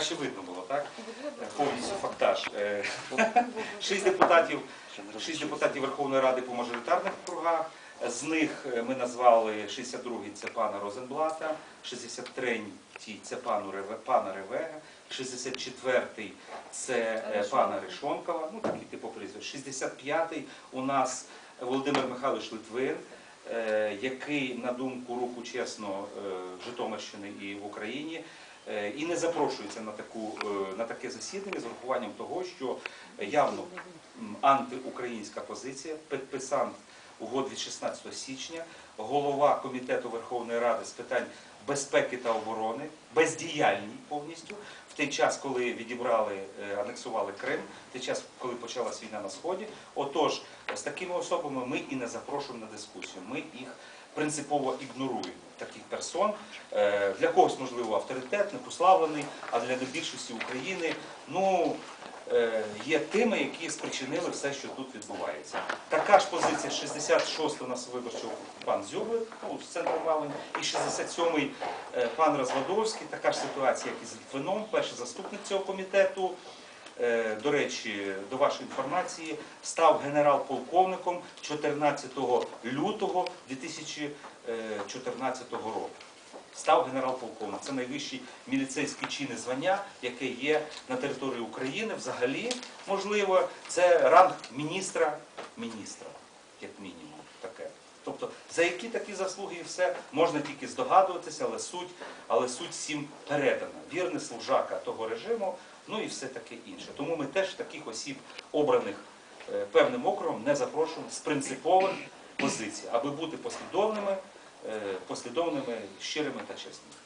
краще видно було, так? Повністю фактаж. Е, Шість депутатів, шість депутатів Верховної Ради по мажоритарних округах. З них е, ми назвали 62-й це пана Розенблата, 63-й це пану пана Ревега, 64-й це е, пана Решонкова, ну такі типу прізвищ. 65-й у нас Володимир Михайлович Литвин, який, на думку руху чесно е, Житомирщини і в Україні, і не запрошується на, таку, е, на таке засідання з урахуванням того, що явно антиукраїнська позиція, підписант угод від 16 січня, голова Комітету Верховної Ради з питань безпеки та оборони, бездіяльний повністю, в той час, коли відібрали, е, анексували Крим, в той час, коли почалась війна на Сході. Отож, з такими особами ми і не запрошуємо на дискусію. Ми їх принципово ігноруємо. Таких персон Е, для когось можливо авторитет, непославлений, а для більшості України ну є тими, які спричинили все, що тут відбувається. Така ж позиція 66 у нас виборчого пан Зюбик, ну, з центру Малин, і 67-й е, пан Розвадовський. Така ж ситуація, як і з Литвином, перший заступник цього комітету. Е, До речі, до вашої інформації, став генерал-полковником 14 лютого 2014 року. Став генерал-полковник. Це найвищий міліцейський чин і звання, яке є на території України. Взагалі, можливо, це ранг міністра міністра, як мінімум. Таке. Тобто, за які такі заслуги і все можна тільки здогадуватися, але суть, але суть всім передана. Вірний служака того режиму, ну і все таке інше. Тому ми теж таких осіб, обраних е, певним округом, не запрошуємо з принципових позицій, аби бути послідовними, послідовними, щирими та чесними.